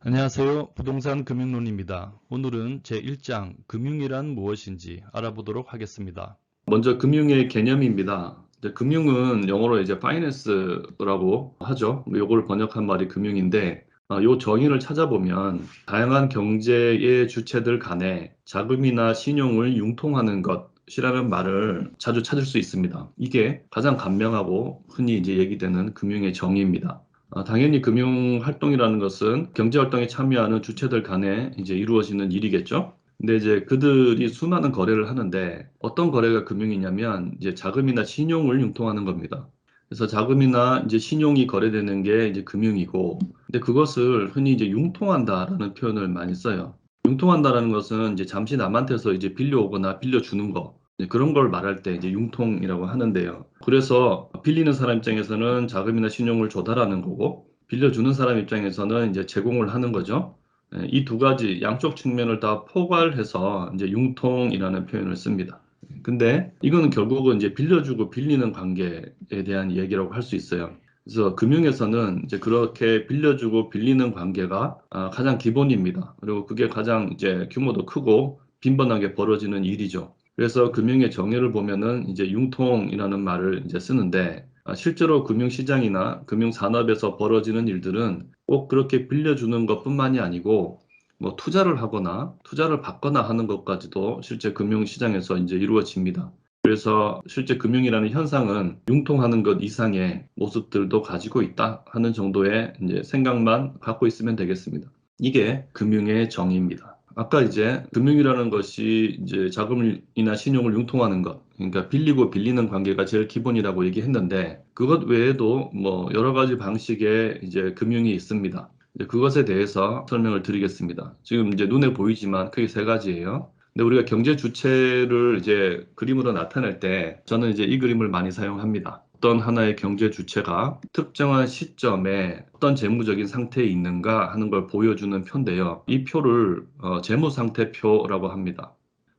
안녕하세요. 부동산 금융론입니다. 오늘은 제1장 금융이란 무엇인지 알아보도록 하겠습니다. 먼저 금융의 개념입니다. 금융은 영어로 이제 finance라고 하죠. 요걸 번역한 말이 금융인데 어, 요 정의를 찾아보면 다양한 경제의 주체들 간에 자금이나 신용을 융통하는 것 이라는 말을 자주 찾을 수 있습니다. 이게 가장 간명하고 흔히 이제 얘기되는 금융의 정의입니다. 어, 당연히 금융 활동이라는 것은 경제 활동에 참여하는 주체들 간에 이제 이루어지는 일이겠죠. 근데 이제 그들이 수많은 거래를 하는데 어떤 거래가 금융이냐면 이제 자금이나 신용을 융통하는 겁니다. 그래서 자금이나 이제 신용이 거래되는 게 이제 금융이고, 근데 그것을 흔히 이제 융통한다라는 표현을 많이 써요. 융통한다라는 것은 이제 잠시 남한테서 이제 빌려오거나 빌려주는 거, 그런 걸 말할 때 이제 융통이라고 하는데요. 그래서 빌리는 사람 입장에서는 자금이나 신용을 조달하는 거고, 빌려주는 사람 입장에서는 이제 제공을 하는 거죠. 예, 이두 가지 양쪽 측면을 다 포괄해서 이제 융통이라는 표현을 씁니다. 근데 이거는 결국은 이제 빌려주고 빌리는 관계에 대한 얘기라고 할 수 있어요. 그래서 금융에서는 이제 그렇게 빌려주고 빌리는 관계가 아, 가장 기본입니다. 그리고 그게 가장 이제 규모도 크고 빈번하게 벌어지는 일이죠. 그래서 금융의 정의를 보면은 이제 융통이라는 말을 이제 쓰는데 아, 실제로 금융시장이나 금융산업에서 벌어지는 일들은 꼭 그렇게 빌려주는 것뿐만이 아니고 뭐 투자를 하거나 투자를 받거나 하는 것까지도 실제 금융시장에서 이제 이루어집니다. 그래서 실제 금융이라는 현상은 융통하는 것 이상의 모습들도 가지고 있다 하는 정도의 이제 생각만 갖고 있으면 되겠습니다. 이게 금융의 정의입니다. 아까 이제 금융이라는 것이 이제 자금이나 신용을 융통하는 것, 그러니까 빌리고 빌리는 관계가 제일 기본이라고 얘기했는데 그것 외에도 뭐 여러 가지 방식의 이제 금융이 있습니다. 그것에 대해서 설명을 드리겠습니다. 지금 이제 눈에 보이지만 크게 세 가지예요. 근데 우리가 경제 주체를 이제 그림으로 나타낼 때 저는 이제 이 그림을 많이 사용합니다. 어떤 하나의 경제 주체가 특정한 시점에 어떤 재무적인 상태에 있는가 하는 걸 보여주는 표인데요. 이 표를 어, 재무상태표라고 합니다.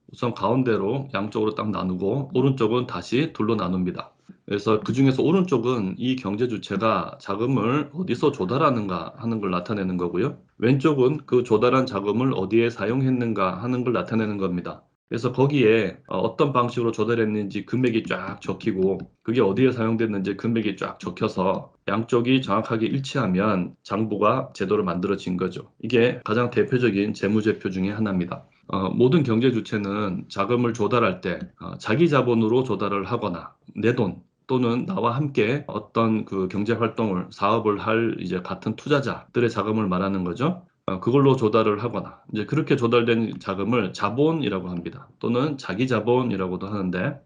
우선 가운데로 양쪽으로 딱 나누고 오른쪽은 다시 둘로 나눕니다. 그래서 그 중에서 오른쪽은 이 경제 주체가 자금을 어디서 조달하는가 하는 걸 나타내는 거고요. 왼쪽은 그 조달한 자금을 어디에 사용했는가 하는 걸 나타내는 겁니다. 그래서 거기에 어, 어떤 방식으로 조달했는지 금액이 쫙 적히고 그게 어디에 사용됐는지 금액이 쫙 적혀서 양쪽이 정확하게 일치하면 장부가 제도로 만들어진 거죠. 이게 가장 대표적인 재무제표 중의 하나입니다. 어, 모든 경제 주체는 자금을 조달할 때 어, 자기 자본으로 조달을 하거나 내 돈 또는 나와 함께 어떤 그 경제 활동을 사업을 할 이제 같은 투자자들의 자금을 말하는 거죠. 어, 그걸로 조달을 하거나 이제 그렇게 조달된 자금을 자본이라고 합니다. 또는 자기 자본이라고도 하는데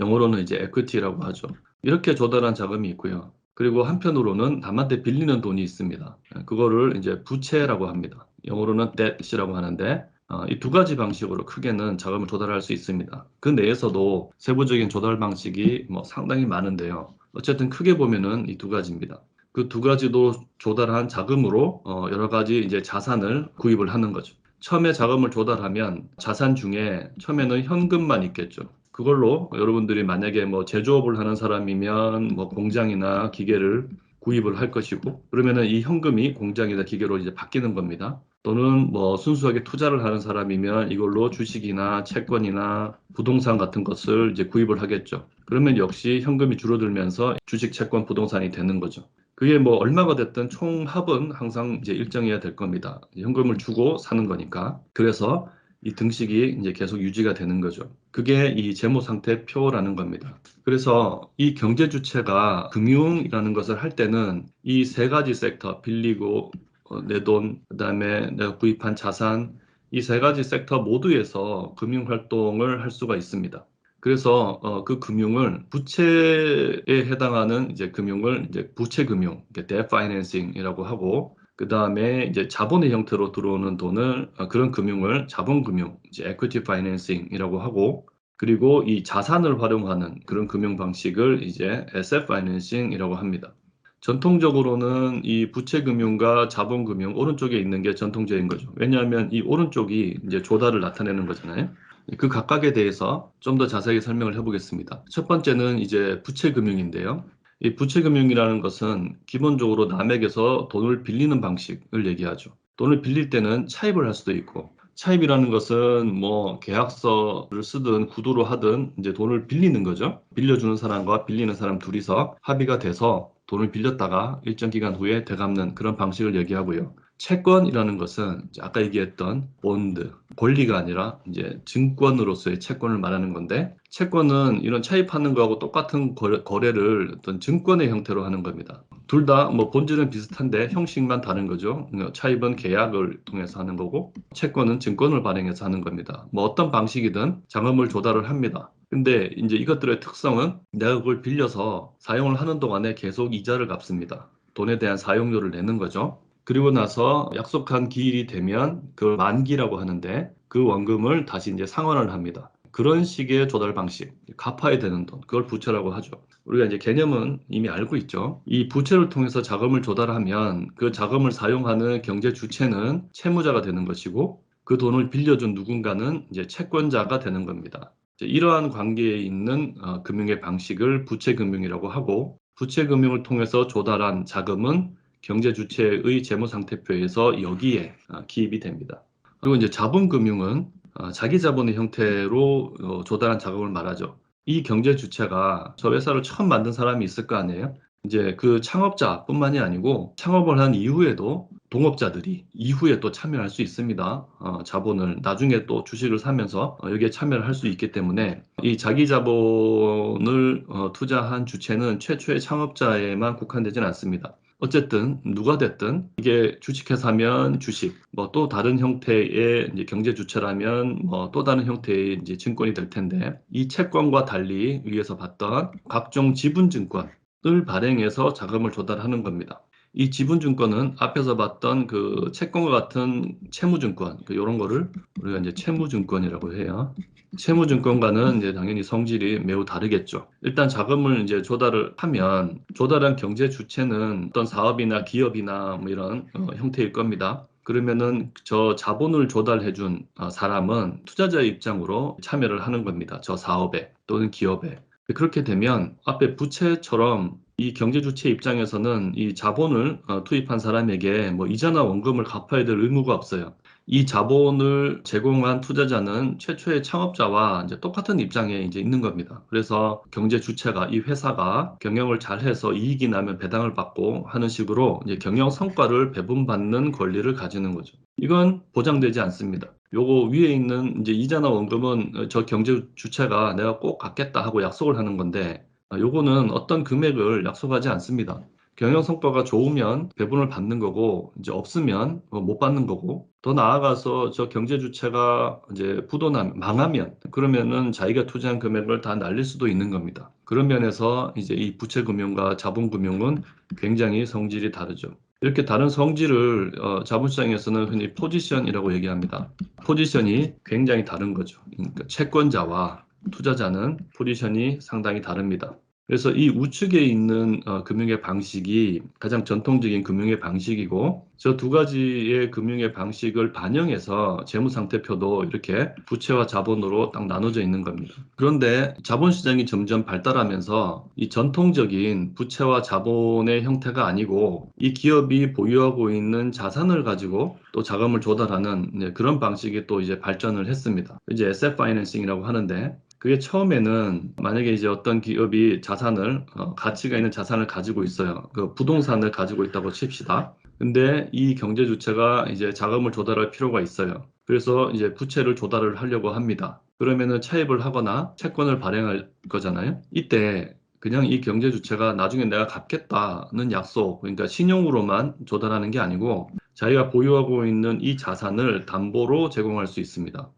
영어로는 이제 equity라고 하죠. 이렇게 조달한 자금이 있고요. 그리고 한편으로는 남한테 빌리는 돈이 있습니다. 그거를 이제 부채라고 합니다. 영어로는 debt이라고 하는데 어, 이두 가지 방식으로 크게는 자금을 조달할 수 있습니다. 그 내에서도 세부적인 조달 방식이 뭐 상당히 많은데요. 어쨌든 크게 보면은 이 두 가지입니다. 그 두 가지도 조달한 자금으로 어, 여러 가지 이제 자산을 구입을 하는 거죠. 처음에 자금을 조달하면 자산 중에 처음에는 현금만 있겠죠. 그걸로 여러분들이 만약에 뭐 제조업을 하는 사람이면 뭐 공장이나 기계를 구입을 할 것이고 그러면은 이 현금이 공장이나 기계로 이제 바뀌는 겁니다. 또는 뭐 순수하게 투자를 하는 사람이면 이걸로 주식이나 채권이나 부동산 같은 것을 이제 구입을 하겠죠. 그러면 역시 현금이 줄어들면서 주식, 채권, 부동산이 되는 거죠. 그게 뭐 얼마가 됐든 총 합은 항상 이제 일정해야 될 겁니다. 현금을 주고 사는 거니까. 그래서 이 등식이 이제 계속 유지가 되는 거죠. 그게 이 재무 상태표라는 겁니다. 그래서 이 경제 주체가 금융이라는 것을 할 때는 이 세 가지 섹터 빌리고 어, 내 돈, 그다음에 내가 구입한 자산 이 세 가지 섹터 모두에서 금융 활동을 할 수가 있습니다. 그래서 어, 그 금융을 부채에 해당하는 이제 금융을 이제 부채 금융, debt financing이라고 하고 그 다음에 이제 자본의 형태로 들어오는 돈을 어, 그런 금융을 자본 금융, 이제 equity financing이라고 하고 그리고 이 자산을 활용하는 그런 금융 방식을 이제 asset financing이라고 합니다. 전통적으로는 이 부채금융과 자본금융 오른쪽에 있는 게 전통적인 거죠. 왜냐하면 이 오른쪽이 이제 조달을 나타내는 거잖아요. 그 각각에 대해서 좀 더 자세하게 설명을 해보겠습니다. 첫 번째는 이제 부채금융인데요. 이 부채금융이라는 것은 기본적으로 남에게서 돈을 빌리는 방식을 얘기하죠. 돈을 빌릴 때는 차입을 할 수도 있고 차입이라는 것은 뭐 계약서를 쓰든 구두로 하든 이제 돈을 빌리는 거죠. 빌려주는 사람과 빌리는 사람 둘이서 합의가 돼서 돈을 빌렸다가 일정 기간 후에 되갚는 그런 방식을 얘기하고요. 채권이라는 것은 아까 얘기했던 본드, 권리가 아니라 이제 증권으로서의 채권을 말하는 건데 채권은 이런 차입하는 거하고 똑같은 거래, 를 어떤 증권의 형태로 하는 겁니다. 둘 다 뭐 본질은 비슷한데 형식만 다른 거죠. 그러니까 차입은 계약을 통해서 하는 거고 채권은 증권을 발행해서 하는 겁니다. 뭐 어떤 방식이든 자금을 조달을 합니다. 근데 이제 이것들의 특성은 내가 그걸 빌려서 사용을 하는 동안에 계속 이자를 갚습니다. 돈에 대한 사용료를 내는 거죠. 그리고 나서 약속한 기일이 되면 그 만기라고 하는데 그 원금을 다시 이제 상환을 합니다. 그런 식의 조달 방식, 갚아야 되는 돈, 그걸 부채라고 하죠. 우리가 이제 개념은 이미 알고 있죠. 이 부채를 통해서 자금을 조달하면 그 자금을 사용하는 경제 주체는 채무자가 되는 것이고 그 돈을 빌려준 누군가는 이제 채권자가 되는 겁니다. 이러한 관계에 있는 어, 금융의 방식을 부채 금융이라고 하고 부채 금융을 통해서 조달한 자금은 경제 주체의 재무 상태표에서 여기에 어, 기입이 됩니다. 그리고 이제 자본금융은 어, 자기 자본의 형태로 어, 조달한 자금을 말하죠. 이 경제 주체가 저 회사를 처음 만든 사람이 있을 거 아니에요? 이제 그 창업자뿐만이 아니고 창업을 한 이후에도 동업자들이 이후에 또 참여할 수 있습니다. 어, 자본을 나중에 또 주식을 사면서 어, 여기에 참여를 할 수 있기 때문에 이 자기 자본을 어, 투자한 주체는 최초의 창업자에만 국한되지는 않습니다. 어쨌든 누가 됐든 이게 주식회사면 주식, 뭐 또 다른 형태의 이제 경제 주체라면 뭐 또 다른 형태의 이제 증권이 될 텐데 이 채권과 달리 위에서 봤던 각종 지분 증권을 발행해서 자금을 조달하는 겁니다. 이 지분증권은 앞에서 봤던 그 채권과 같은 채무증권, 그 이런 거를 우리가 이제 채무증권이라고 해요. 채무증권과는 이제 당연히 성질이 매우 다르겠죠. 일단 자금을 이제 조달을 하면 조달한 경제 주체는 어떤 사업이나 기업이나 뭐 이런 어, 형태일 겁니다. 그러면은 저 자본을 조달해준 어, 사람은 투자자의 입장으로 참여를 하는 겁니다. 저 사업에 또는 기업에. 그렇게 되면 앞에 부채처럼 이 경제 주체 입장에서는 이 자본을 어, 투입한 사람에게 뭐 이자나 원금을 갚아야 될 의무가 없어요. 이 자본을 제공한 투자자는 최초의 창업자와 이제 똑같은 입장에 이제 있는 겁니다. 그래서 경제 주체가 이 회사가 경영을 잘해서 이익이 나면 배당을 받고 하는 식으로 이제 경영 성과를 배분받는 권리를 가지는 거죠. 이건 보장되지 않습니다. 요거 위에 있는 이제 이자나 원금은 저 경제 주체가 내가 꼭 갚겠다 하고 약속을 하는 건데 요거는 어떤 금액을 약속하지 않습니다. 경영 성과가 좋으면 배분을 받는 거고 이제 없으면 뭐못 받는 거고 더 나아가서 저 경제 주체가 이제 부도나 망하면 그러면은 자기가 투자한 금액을 다 날릴 수도 있는 겁니다. 그런 면에서 이제 이 부채 금융과 자본 금융은 굉장히 성질이 다르죠. 이렇게 다른 성질을 어, 자본시장에서는 흔히 포지션이라고 얘기합니다. 포지션이 굉장히 다른 거죠. 그러니까 채권자와 투자자는 포지션이 상당히 다릅니다. 그래서 이 우측에 있는 어, 금융의 방식이 가장 전통적인 금융의 방식이고 저 두 가지의 금융의 방식을 반영해서 재무상태표도 이렇게 부채와 자본으로 딱 나눠져 있는 겁니다. 그런데 자본시장이 점점 발달하면서 이 전통적인 부채와 자본의 형태가 아니고 이 기업이 보유하고 있는 자산을 가지고 또 자금을 조달하는 네, 그런 방식이 또 이제 발전을 했습니다. 이제 SF 파이낸싱이라고 하는데 그게 처음에는 만약에 이제 어떤 기업이 자산을 어, 가치가 있는 자산을 가지고 있어요. 그 부동산을 가지고 있다고 칩시다. 근데 이 경제 주체가 이제 자금을 조달할 필요가 있어요. 그래서 이제 부채를 조달을 하려고 합니다. 그러면은 차입을 하거나 채권을 발행할 거잖아요. 이때 그냥 이 경제 주체가 나중에 내가 갚겠다는 약속, 그러니까 신용으로만 조달하는 게 아니고 자기가 보유하고 있는 이 자산을 담보로 제공할 수 있습니다.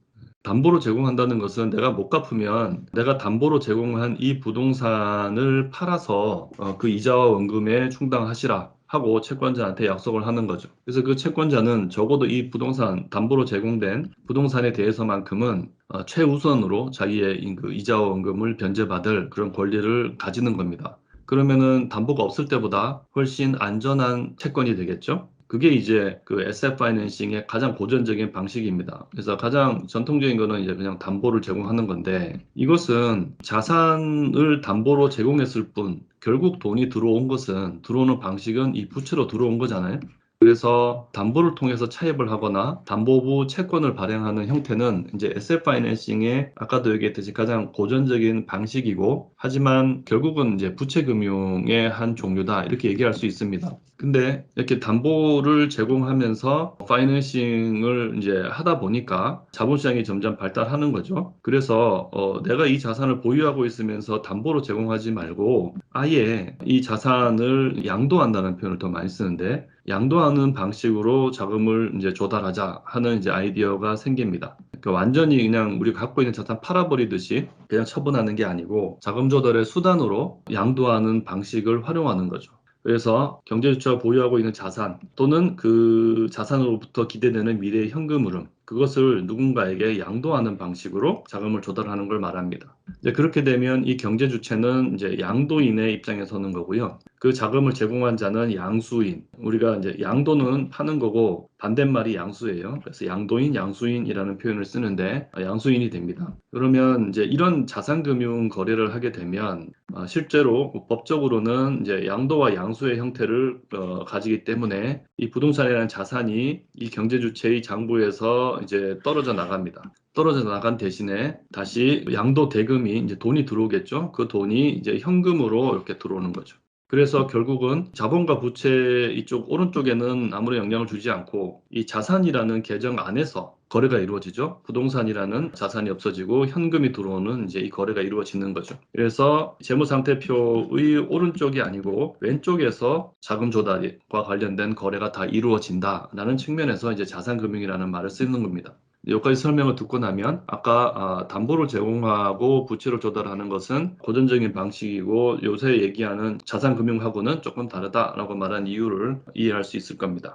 담보로 제공한다는 것은 내가 못 갚으면 내가 담보로 제공한 이 부동산을 팔아서 어, 그 이자와 원금에 충당하시라 하고 채권자한테 약속을 하는 거죠. 그래서 그 채권자는 적어도 이 부동산 담보로 제공된 부동산에 대해서만큼은 어, 최우선으로 자기의 그 이자와 원금을 변제받을 그런 권리를 가지는 겁니다. 그러면은 담보가 없을 때보다 훨씬 안전한 채권이 되겠죠. 그게 이제 그 SF 파이낸싱의 가장 고전적인 방식입니다. 그래서 가장 전통적인 거는 이제 그냥 담보를 제공하는 건데 이것은 자산을 담보로 제공했을 뿐 결국 돈이 들어온 것은 들어오는 방식은 이 부채로 들어온 거잖아요. 그래서 담보를 통해서 차입을 하거나 담보부 채권을 발행하는 형태는 이제 SF 파이낸싱의 아까도 얘기했듯이 가장 고전적인 방식이고 하지만 결국은 이제 부채 금융의 한 종류다 이렇게 얘기할 수 있습니다. 근데 이렇게 담보를 제공하면서 파이낸싱을 이제 하다 보니까 자본시장이 점점 발달하는 거죠. 그래서 어, 내가 이 자산을 보유하고 있으면서 담보로 제공하지 말고 아예 이 자산을 양도한다는 표현을 더 많이 쓰는데 양도하는 방식으로 자금을 이제 조달하자 하는 이제 아이디어가 생깁니다. 그러니까 완전히 그냥 우리가 갖고 있는 자산 팔아버리듯이 그냥 처분하는 게 아니고 자금 조달의 수단으로 양도하는 방식을 활용하는 거죠. 그래서 경제주체가 보유하고 있는 자산 또는 그 자산으로부터 기대되는 미래의 현금 흐름 그것을 누군가에게 양도하는 방식으로 자금을 조달하는 걸 말합니다. 이제 그렇게 되면 이 경제 주체는 이제 양도인의 입장에 서는 거고요. 그 자금을 제공한 자는 양수인. 우리가 이제 양도는 파는 거고 반대말이 양수예요. 그래서 양도인, 양수인이라는 표현을 쓰는데 양수인이 됩니다. 그러면 이제 이런 자산금융 거래를 하게 되면 어, 실제로 법적으로는 이제 양도와 양수의 형태를 어, 가지기 때문에 이 부동산이라는 자산이 이 경제 주체의 장부에서 이제 떨어져 나갑니다. 떨어져 나간 대신에 다시 양도 대금이 이제 돈이 들어오겠죠. 그 돈이 이제 현금으로 이렇게 들어오는 거죠. 그래서 결국은 자본과 부채 이쪽 오른쪽에는 아무런 영향을 주지 않고 이 자산이라는 계정 안에서 거래가 이루어지죠. 부동산이라는 자산이 없어지고 현금이 들어오는 이제 이 거래가 이루어지는 거죠. 그래서 재무상태표의 오른쪽이 아니고 왼쪽에서 자금 조달과 관련된 거래가 다 이루어진다라는 측면에서 이제 자산금융이라는 말을 쓰는 겁니다. 여기까지 설명을 듣고 나면 아까 아, 담보를 제공하고 부채를 조달하는 것은 고전적인 방식이고 요새 얘기하는 자산금융하고는 조금 다르다라고 말한 이유를 이해할 수 있을 겁니다.